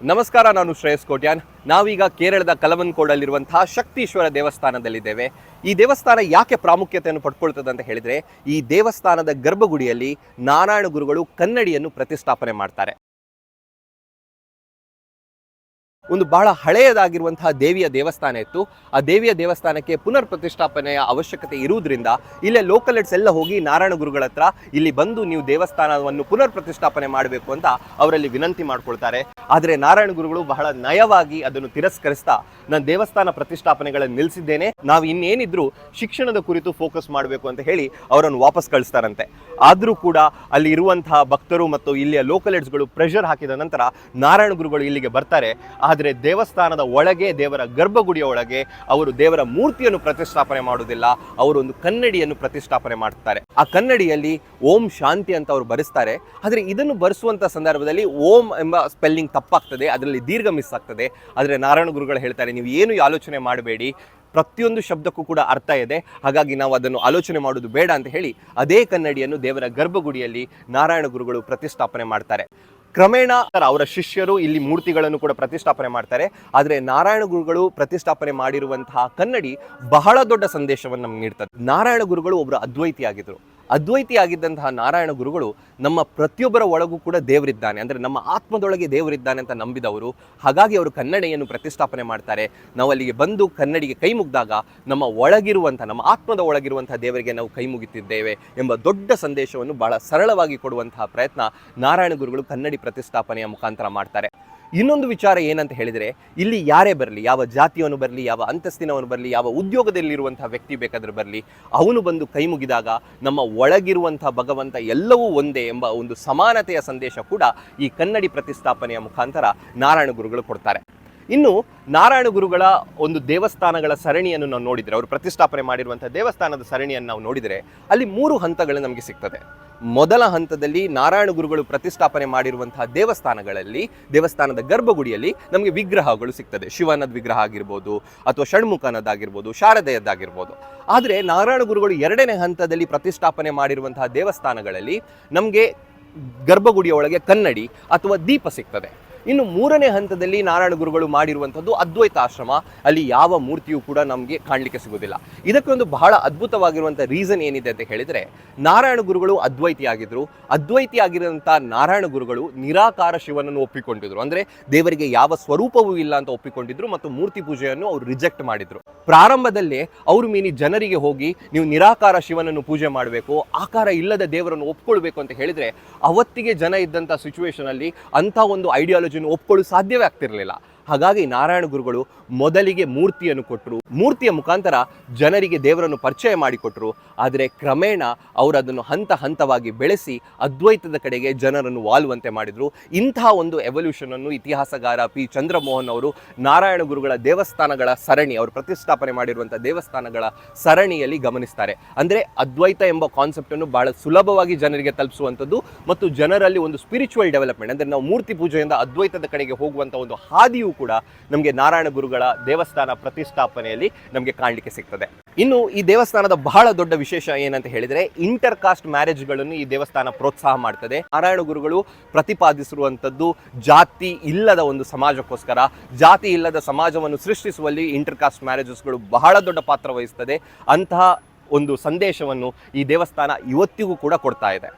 ನಮಸ್ಕಾರ, ನಾನು ಶ್ರೇಯಸ್ ಕೋಟ್ಯಾನ್. ನಾವೀಗ ಕೇರಳದ ಕಲವನ್ಕೋಡಲ್ಲಿರುವಂತಹ ಶಕ್ತೀಶ್ವರ ದೇವಸ್ಥಾನದಲ್ಲಿದ್ದೇವೆ. ಈ ದೇವಸ್ಥಾನ ಯಾಕೆ ಪ್ರಾಮುಖ್ಯತೆಯನ್ನು ಪಡ್ಕೊಳ್ತದೆ ಅಂತ ಹೇಳಿದ್ರೆ, ಈ ದೇವಸ್ಥಾನದ ಗರ್ಭಗುಡಿಯಲ್ಲಿ ನಾರಾಯಣ ಗುರುಗಳು ಕನ್ನಡಿಯನ್ನು ಪ್ರತಿಷ್ಠಾಪನೆ ಮಾಡ್ತಾರೆ. ಒಂದು ಬಹಳ ಹಳೆಯದಾಗಿರುವಂತಹ ದೇವಿಯ ದೇವಸ್ಥಾನ ಇತ್ತು. ಆ ದೇವಿಯ ದೇವಸ್ಥಾನಕ್ಕೆ ಪುನರ್ ಪ್ರತಿಷ್ಠಾಪನೆಯ ಅವಶ್ಯಕತೆ ಇರುವುದರಿಂದ ಇಲ್ಲೇ ಲೋಕಲ್ ಎಡ್ಸ್ ಎಲ್ಲ ಹೋಗಿ ನಾರಾಯಣ ಗುರುಗಳ ಇಲ್ಲಿ ಬಂದು ನೀವು ದೇವಸ್ಥಾನವನ್ನು ಪುನರ್ ಪ್ರತಿಷ್ಠಾಪನೆ ಮಾಡಬೇಕು ಅಂತ ಅವರಲ್ಲಿ ವಿನಂತಿ ಮಾಡ್ಕೊಳ್ತಾರೆ. ಆದರೆ ನಾರಾಯಣ ಗುರುಗಳು ಬಹಳ ನಯವಾಗಿ ಅದನ್ನು ತಿರಸ್ಕರಿಸ್ತಾ ನಾನು ದೇವಸ್ಥಾನ ಪ್ರತಿಷ್ಠಾಪನೆಗಳನ್ನು ನಿಲ್ಲಿಸಿದ್ದೇನೆ. ನಾವು ಇನ್ನೇನಿದ್ರು ಶಿಕ್ಷಣದ ಕುರಿತು ಫೋಕಸ್ ಮಾಡಬೇಕು ಅಂತ ಹೇಳಿ ಅವರನ್ನು ವಾಪಸ್ ಕಳಿಸ್ತಾರಂತೆ. ಆದರೂ ಕೂಡ ಅಲ್ಲಿ ಇರುವಂತಹ ಭಕ್ತರು ಮತ್ತು ಇಲ್ಲಿಯ ಲೋಕಲ್ ಹೆಡ್ಸ್ಗಳು ಪ್ರೆಷರ್ ಹಾಕಿದ ನಂತರ ನಾರಾಯಣ ಗುರುಗಳು ಇಲ್ಲಿಗೆ ಬರ್ತಾರೆ. ಆದರೆ ದೇವಸ್ಥಾನದ ಒಳಗೆ, ದೇವರ ಗರ್ಭಗುಡಿಯ ಒಳಗೆ ಅವರು ದೇವರ ಮೂರ್ತಿಯನ್ನು ಪ್ರತಿಷ್ಠಾಪನೆ ಮಾಡುವುದಿಲ್ಲ. ಅವರು ಒಂದು ಕನ್ನಡಿಯನ್ನು ಪ್ರತಿಷ್ಠಾಪನೆ ಮಾಡ್ತಾರೆ. ಆ ಕನ್ನಡಿಯಲ್ಲಿ ಓಂ ಶಾಂತಿ ಅಂತ ಅವರು ಬರೆಸ್ತಾರೆ. ಆದರೆ ಇದನ್ನು ಬರೆಸುವಂತ ಸಂದರ್ಭದಲ್ಲಿ ಓಂ ಎಂಬ ಸ್ಪೆಲ್ಲಿಂಗ್ ತಪ್ಪಾಗ್ತದೆ, ಅದರಲ್ಲಿ ದೀರ್ಘ ಮಿಸ್ ಆಗ್ತದೆ. ಆದರೆ ನಾರಾಯಣ ಗುರುಗಳು ಹೇಳ್ತಾರೆ, ನೀವು ಏನು ಆಲೋಚನೆ ಮಾಡಬೇಡಿ. ಪ್ರತಿಯೊಂದು ಶಬ್ದಕ್ಕೂ ಕೂಡ ಅರ್ಥ ಇದೆ. ಹಾಗಾಗಿ ನಾವು ಅದನ್ನು ಆಲೋಚನೆ ಮಾಡೋದು ಬೇಡ ಅಂತ ಹೇಳಿ ಅದೇ ಕನ್ನಡಿಯನ್ನು ದೇವರ ಗರ್ಭಗುಡಿಯಲ್ಲಿ ನಾರಾಯಣ ಗುರುಗಳು ಪ್ರತಿಷ್ಠಾಪನೆ ಮಾಡ್ತಾರೆ. ಕ್ರಮೇಣ ಅವರ ಶಿಷ್ಯರು ಇಲ್ಲಿ ಮೂರ್ತಿಗಳನ್ನು ಕೂಡ ಪ್ರತಿಷ್ಠಾಪನೆ ಮಾಡ್ತಾರೆ. ಆದರೆ ನಾರಾಯಣ ಗುರುಗಳು ಪ್ರತಿಷ್ಠಾಪನೆ ಮಾಡಿರುವಂತಹ ಕನ್ನಡಿ ಬಹಳ ದೊಡ್ಡ ಸಂದೇಶವನ್ನು ನಮ್ಗೆ ನೀಡ್ತದೆ. ನಾರಾಯಣ ಗುರುಗಳು ಒಬ್ಬರು ಅದ್ವೈತಿಯಾಗಿದ್ದರು ಅದ್ವೈತಿಯಾಗಿದ್ದಂತಹ ಅದ್ವೈತಿ ನಾರಾಯಣ ಗುರುಗಳು ನಮ್ಮ ಪ್ರತಿಯೊಬ್ಬರ ಒಳಗೂ ಕೂಡ ದೇವರಿದ್ದಾನೆ. ಅಂದರೆ ನಮ್ಮ ಆತ್ಮದೊಳಗೆ ದೇವರಿದ್ದಾನೆ ಅಂತ ನಂಬಿದವರು. ಹಾಗಾಗಿ ಅವರು ಕನ್ನಡಿಯನ್ನು ಪ್ರತಿಷ್ಠಾಪನೆ ಮಾಡ್ತಾರೆ. ನಾವು ಅಲ್ಲಿಗೆ ಬಂದು ಕನ್ನಡಿಗೆ ಕೈ ಮುಗ್ದಾಗ ನಮ್ಮ ಒಳಗಿರುವಂಥ, ನಮ್ಮ ಆತ್ಮದ ಒಳಗಿರುವಂಥ ದೇವರಿಗೆ ನಾವು ಕೈ ಮುಗಿತಿದ್ದೇವೆ ಎಂಬ ದೊಡ್ಡ ಸಂದೇಶವನ್ನು ಬಹಳ ಸರಳವಾಗಿ ಕೊಡುವಂತಹ ಪ್ರಯತ್ನ ನಾರಾಯಣ ಗುರುಗಳು ಕನ್ನಡಿ ಪ್ರತಿಷ್ಠಾಪನೆಯ ಮುಖಾಂತರ ಮಾಡ್ತಾರೆ. ಇನ್ನೊಂದು ವಿಚಾರ ಏನಂತ ಹೇಳಿದರೆ, ಇಲ್ಲಿ ಯಾರೇ ಬರಲಿ, ಯಾವ ಜಾತಿಯವನು ಬರಲಿ, ಯಾವ ಅಂತಸ್ತಿನವನು ಬರಲಿ, ಯಾವ ಉದ್ಯೋಗದಲ್ಲಿರುವಂಥ ವ್ಯಕ್ತಿ ಬೇಕಾದರೂ ಬರಲಿ, ಅವನು ಬಂದು ಕೈ ಮುಗಿದಾಗ ನಮ್ಮ ಒಳಗಿರುವಂಥ ಭಗವಂತ ಎಲ್ಲವೂ ಒಂದೇ ಎಂಬ ಒಂದು ಸಮಾನತೆಯ ಸಂದೇಶ ಕೂಡ ಈ ಕನ್ನಡಿ ಪ್ರತಿಷ್ಠಾಪನೆಯ ಮುಖಾಂತರ ನಾರಾಯಣ ಗುರುಗಳು ಕೊಡ್ತಾರೆ. ಇನ್ನು ನಾರಾಯಣ ಗುರುಗಳ ಒಂದು ದೇವಸ್ಥಾನಗಳ ಸರಣಿಯನ್ನು ನಾವು ನೋಡಿದರೆ, ಅವರು ಪ್ರತಿಷ್ಠಾಪನೆ ಮಾಡಿರುವಂಥ ದೇವಸ್ಥಾನದ ಸರಣಿಯನ್ನು ನಾವು ನೋಡಿದರೆ, ಅಲ್ಲಿ ಮೂರು ಹಂತಗಳು ನಮಗೆ ಸಿಗ್ತದೆ. ಮೊದಲ ಹಂತದಲ್ಲಿ ನಾರಾಯಣ ಗುರುಗಳು ಪ್ರತಿಷ್ಠಾಪನೆ ಮಾಡಿರುವಂತಹ ದೇವಸ್ಥಾನಗಳಲ್ಲಿ, ದೇವಸ್ಥಾನದ ಗರ್ಭಗುಡಿಯಲ್ಲಿ ನಮಗೆ ವಿಗ್ರಹಗಳು ಸಿಗ್ತದೆ. ಶಿವನದ ವಿಗ್ರಹ ಆಗಿರ್ಬೋದು, ಅಥವಾ ಷಣ್ಮುಖನದ್ದಾಗಿರ್ಬೋದು, ಶಾರದೆಯದ್ದಾಗಿರ್ಬೋದು. ಆದರೆ ನಾರಾಯಣ ಗುರುಗಳು ಎರಡನೇ ಹಂತದಲ್ಲಿ ಪ್ರತಿಷ್ಠಾಪನೆ ಮಾಡಿರುವಂತಹ ದೇವಸ್ಥಾನಗಳಲ್ಲಿ ನಮಗೆ ಗರ್ಭಗುಡಿಯ ಒಳಗೆ ಕನ್ನಡಿ ಅಥವಾ ದೀಪ ಸಿಗ್ತದೆ. ಇನ್ನು ಮೂರನೇ ಹಂತದಲ್ಲಿ ನಾರಾಯಣ ಗುರುಗಳು ಮಾಡಿರುವಂಥದ್ದು ಅದ್ವೈತ ಆಶ್ರಮ. ಅಲ್ಲಿ ಯಾವ ಮೂರ್ತಿಯೂ ಕೂಡ ನಮಗೆ ಕಾಣಲಿಕ್ಕೆ ಸಿಗೋದಿಲ್ಲ ಇದಕ್ಕೊಂದು ಬಹಳ ಅದ್ಭುತವಾಗಿರುವಂಥ ರೀಸನ್ ಏನಿದೆ ಅಂತ ಹೇಳಿದರೆ, ನಾರಾಯಣ ಗುರುಗಳು ಅದ್ವೈತಿಯಾಗಿದ್ದರು ಅದ್ವೈತಿಯಾಗಿರುವಂಥ ಅದ್ವೈತಿ ನಾರಾಯಣ ಗುರುಗಳು ನಿರಾಕಾರ ಶಿವನನ್ನು ಒಪ್ಪಿಕೊಂಡಿದ್ರು. ಅಂದರೆ ದೇವರಿಗೆ ಯಾವ ಸ್ವರೂಪವೂ ಇಲ್ಲ ಅಂತ ಒಪ್ಪಿಕೊಂಡಿದ್ರು ಮತ್ತು ಮೂರ್ತಿ ಪೂಜೆಯನ್ನು ಅವರು ರಿಜೆಕ್ಟ್ ಮಾಡಿದ್ರು. ಪ್ರಾರಂಭದಲ್ಲೇ ಅವರು ಮೀನಿ ಜನರಿಗೆ ಹೋಗಿ, ನೀವು ನಿರಾಕಾರ ಶಿವನನ್ನು ಪೂಜೆ ಮಾಡಬೇಕು, ಆಕಾರ ಇಲ್ಲದ ದೇವರನ್ನು ಒಪ್ಕೊಳ್ಬೇಕು ಅಂತ ಹೇಳಿದರೆ, ಅವತ್ತಿಗೆ ಜನ ಇದ್ದಂಥ ಸಿಚುವೇಶನಲ್ಲಿ ಅಂಥ ಒಂದು ಐಡಿಯಾಲಜಿನ ಒಪ್ಕೊಳ್ಳಲು ಸಾಧ್ಯವೇ ಆಗ್ತಿರಲಿಲ್ಲ. ಹಾಗಾಗಿ ನಾರಾಯಣ ಗುರುಗಳು ಮೊದಲಿಗೆ ಮೂರ್ತಿಯನ್ನು ಕೊಟ್ಟರು. ಮೂರ್ತಿಯ ಮುಖಾಂತರ ಜನರಿಗೆ ದೇವರನ್ನು ಪರಿಚಯ ಮಾಡಿಕೊಟ್ಟರು ಆದರೆ ಕ್ರಮೇಣ ಅವರು ಅದನ್ನು ಹಂತ ಹಂತವಾಗಿ ಬೆಳೆಸಿ ಅದ್ವೈತದ ಕಡೆಗೆ ಜನರನ್ನು ವಾಲುವಂತೆ ಮಾಡಿದರು. ಇಂತಹ ಒಂದು ಎವಲ್ಯೂಷನನ್ನು ಇತಿಹಾಸಗಾರ ಪಿ. ಚಂದ್ರಮೋಹನ್ ಅವರು ನಾರಾಯಣ ಗುರುಗಳ ದೇವಸ್ಥಾನಗಳ ಸರಣಿ, ಅವರು ಪ್ರತಿಷ್ಠಾಪನೆ ಮಾಡಿರುವಂಥ ದೇವಸ್ಥಾನಗಳ ಸರಣಿಯಲ್ಲಿ ಗಮನಿಸ್ತಾರೆ. ಅಂದರೆ ಅದ್ವೈತ ಎಂಬ ಕಾನ್ಸೆಪ್ಟನ್ನು ಬಹಳ ಸುಲಭವಾಗಿ ಜನರಿಗೆ ತಲುಪಿಸುವಂಥದ್ದು ಮತ್ತು ಜನರಲ್ಲಿ ಒಂದು ಸ್ಪಿರಿಚುವಲ್ ಡೆವಲಪ್ಮೆಂಟ್ ಅಂದರೆ ನಾವು ಮೂರ್ತಿ ಪೂಜೆಯಿಂದ ಅದ್ವೈತದ ಕಡೆಗೆ ಹೋಗುವಂಥ ಒಂದು ಹಾದಿಯೂ ಕೂಡ ನಮಗೆ ನಾರಾಯಣ ಗುರುಗಳ ದೇವಸ್ಥಾನ ಪ್ರತಿಷ್ಠಾಪನೆಯಲ್ಲಿ ನಮಗೆ ಕಾಣಲಿಕ್ಕೆ ಸಿಗ್ತದೆ. ಇನ್ನು ಈ ದೇವಸ್ಥಾನದ ಬಹಳ ದೊಡ್ಡ ವಿಶೇಷ ಏನಂತ ಹೇಳಿದರೆ ಇಂಟರ್ ಕಾಸ್ಟ್ ಮ್ಯಾರೇಜ್ಗಳನ್ನು ಈ ದೇವಸ್ಥಾನ ಪ್ರೋತ್ಸಾಹ ಮಾಡ್ತದೆ. ನಾರಾಯಣ ಗುರುಗಳು ಪ್ರತಿಪಾದಿಸಿರುವಂಥದ್ದು ಜಾತಿ ಇಲ್ಲದ ಒಂದು ಸಮಾಜಕ್ಕೋಸ್ಕರ. ಜಾತಿ ಇಲ್ಲದ ಸಮಾಜವನ್ನು ಸೃಷ್ಟಿಸುವಲ್ಲಿ ಇಂಟರ್ ಕಾಸ್ಟ್ ಮ್ಯಾರೇಜಸ್ಗಳು ಬಹಳ ದೊಡ್ಡ ಪಾತ್ರ ವಹಿಸ್ತದೆ. ಅಂತಹ ಒಂದು ಸಂದೇಶವನ್ನು ಈ ದೇವಸ್ಥಾನ ಇವತ್ತಿಗೂ ಕೂಡ ಕೊಡ್ತಾ ಇದೆ.